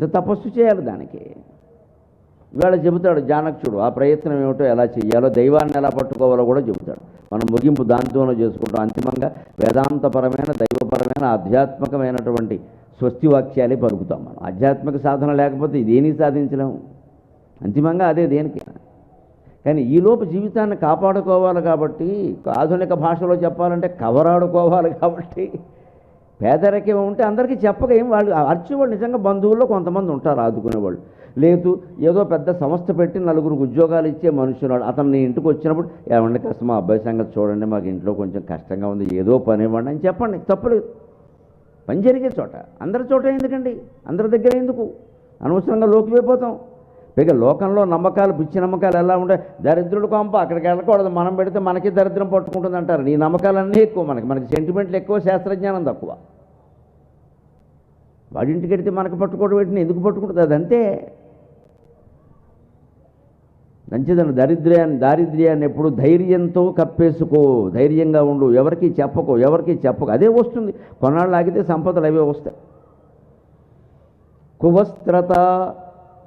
ఎంత తపస్సు చేయాలి దానికి. ఇవాళ చెబుతాడు జానక్షుడు ఆ ప్రయత్నం ఏమిటో ఎలా చేయాలో దైవాన్ని ఎలా పట్టుకోవాలో కూడా చెబుతాడు. మనం ముగింపు దాంతోనే చేసుకుంటాం. అంతిమంగా వేదాంతపరమైన దైవపరమైన ఆధ్యాత్మికమైనటువంటి స్వస్తి వాక్యాలే పలుకుతాం మనం. ఆధ్యాత్మిక సాధన లేకపోతే ఇదేమీ సాధించలేము అంతిమంగా అదే దేనికి? కానీ ఈలోపు జీవితాన్ని కాపాడుకోవాలి కాబట్టి ఆధునిక భాషలో చెప్పాలంటే కవరాడుకోవాలి కాబట్టి పేదరికం ఉంటే అందరికీ చెప్పక ఏం? వాళ్ళు అర్చేవాళ్ళు నిజంగా బంధువుల్లో కొంతమంది ఉంటారు ఆదుకునేవాళ్ళు. లేదు ఏదో పెద్ద సంస్థ పెట్టి నలుగురికి ఉద్యోగాలు ఇచ్చే మనుషులు అతను నీ ఇంటికి వచ్చినప్పుడు ఏమండి కాస్త మా అబ్బాయి సంగతి చూడండి మాకు ఇంట్లో కొంచెం కష్టంగా ఉంది ఏదో పని ఇవ్వండి అని చెప్పండి. తప్పలేదు పని జరిగే చోట. అందరి చోట ఎందుకండి? అందరి దగ్గర ఎందుకు? అనవసరంగా లోకిపోతాం పైగా లోకంలో నమ్మకాలు పిచ్చి నమ్మకాలు ఎలా ఉంటాయి దరిద్రుడు కొంప అక్కడికి వెళ్ళకూడదు. మనం పెడితే మనకి దరిద్రం పట్టుకుంటుంది అంటారు నీ నమ్మకాలన్నీ ఎక్కువ మనకి. మనకి సెంటిమెంట్లు ఎక్కువ శాస్త్రజ్ఞానం తక్కువ. వాడింటికి వెడితే మనకు పట్టుకోవడం పెట్టిన ఎందుకు పట్టుకుంటుంది అదంతే. మంచిదని దరిద్ర్యాన్ని దారిద్ర్యాన్ని ఎప్పుడు ధైర్యంతో కప్పేసుకో ధైర్యంగా ఉండు. ఎవరికి చెప్పకో ఎవరికి చెప్పకో. అదే వస్తుంది. కొన్నాళ్ళు ఆగితే సంపదలు అవే వస్తాయి. కువస్త్రత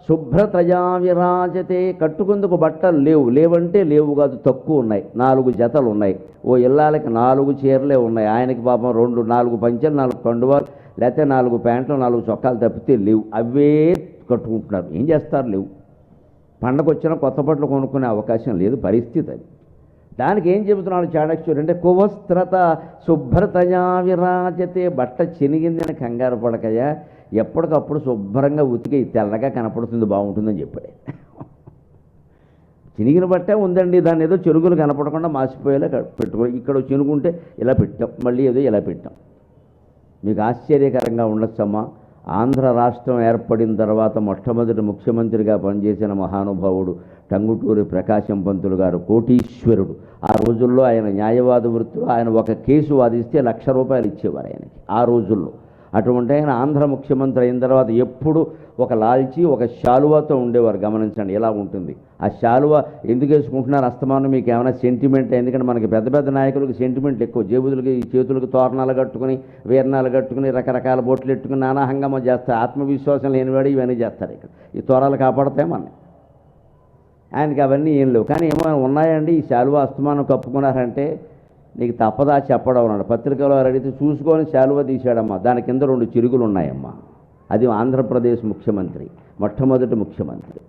శుభ్రతయా విరాజతే. కట్టుకుందుకు బట్టలు లేవు. లేవంటే లేవు కాదు తక్కువ ఉన్నాయి. నాలుగు జతలు ఉన్నాయి. ఓ ఇల్లాలకి నాలుగు చీరలే ఉన్నాయి. ఆయనకి పాపం రెండు నాలుగు పంచలు నాలుగు కండువాలు లేకపోతే నాలుగు ప్యాంట్లు నాలుగు చొక్కాలు తప్పితే లేవు. అవే కట్టుకుంటున్నారు. ఏం చేస్తారు లేవు? పండగ వచ్చినా కొత్త బట్టలు కొనుక్కునే అవకాశం లేదు. పరిస్థితి అది. దానికి ఏం చెబుతున్నాడు చాణక్యుడు అంటే కువస్త్రత శుభ్రతయా విరాజతే బట్ట చినిగిందని కంగారు పడకయ్యా ఎప్పటికప్పుడు శుభ్రంగా ఉతికి తెల్లగా కనపడుతుంది బాగుంటుందని చెప్పాడు. చినిగిన బట్టే ఉందండి దాన్ని ఏదో చెరుగులు కనపడకుండా మాసిపోయేలా పెట్టుకో ఇక్కడ చినుకుంటే ఇలా పెట్టాం మళ్ళీ ఏదో ఇలా పెట్టాం. మీకు ఆశ్చర్యకరంగా ఉండొచ్చమ్మా ఆంధ్ర రాష్ట్రం ఏర్పడిన తర్వాత మొట్టమొదటి ముఖ్యమంత్రిగా పనిచేసిన మహానుభావుడు టంగుటూరి ప్రకాశం పంతులు గారు కోటీశ్వరుడు. ఆ రోజుల్లో ఆయన న్యాయవాద వృత్తిలో ఆయన ఒక కేసు వాదిస్తే లక్ష రూపాయలు ఇచ్చేవారు ఆయనకి. ఆ రోజుల్లో అటువంటి ఆయన ఆంధ్ర ముఖ్యమంత్రి అయిన తర్వాత ఎప్పుడు ఒక లాల్చి ఒక శాలువాతో ఉండేవారు గమనించండి ఎలా ఉంటుంది. ఆ శాలువా ఎందుకు వేసుకుంటున్నారు? అస్తమానం మీకు ఏమైనా సెంటిమెంట్ ఎందుకంటే మనకి పెద్ద పెద్ద నాయకులకు సెంటిమెంట్లు ఎక్కువ. జేబులకి చేతులకు తోరణాలు కట్టుకుని వీరణాలు కట్టుకుని రకరకాల బొట్లు ఎట్టుకుని నానా హంగామా చేస్తారు. ఆత్మవిశ్వాసం లేనివాడు ఇవన్నీ చేస్తారు ఇక్కడ. ఈ తోరాలు కాపాడతాయి మన ఆయనకి అవన్నీ ఏం లేవు. కానీ ఏమైనా ఉన్నాయండి? ఈ శాలువా అస్తమానం కప్పుకున్నారంటే నీకు తప్పదా చెప్పడం అన్నాడు. పత్రికలో అడిగితే చూసుకొని శాలువా తీశాడమ్మా దాని కింద రెండు చిరుగులు ఉన్నాయమ్మా అది ఆంధ్రప్రదేశ్ ముఖ్యమంత్రి మొట్టమొదటి ముఖ్యమంత్రి.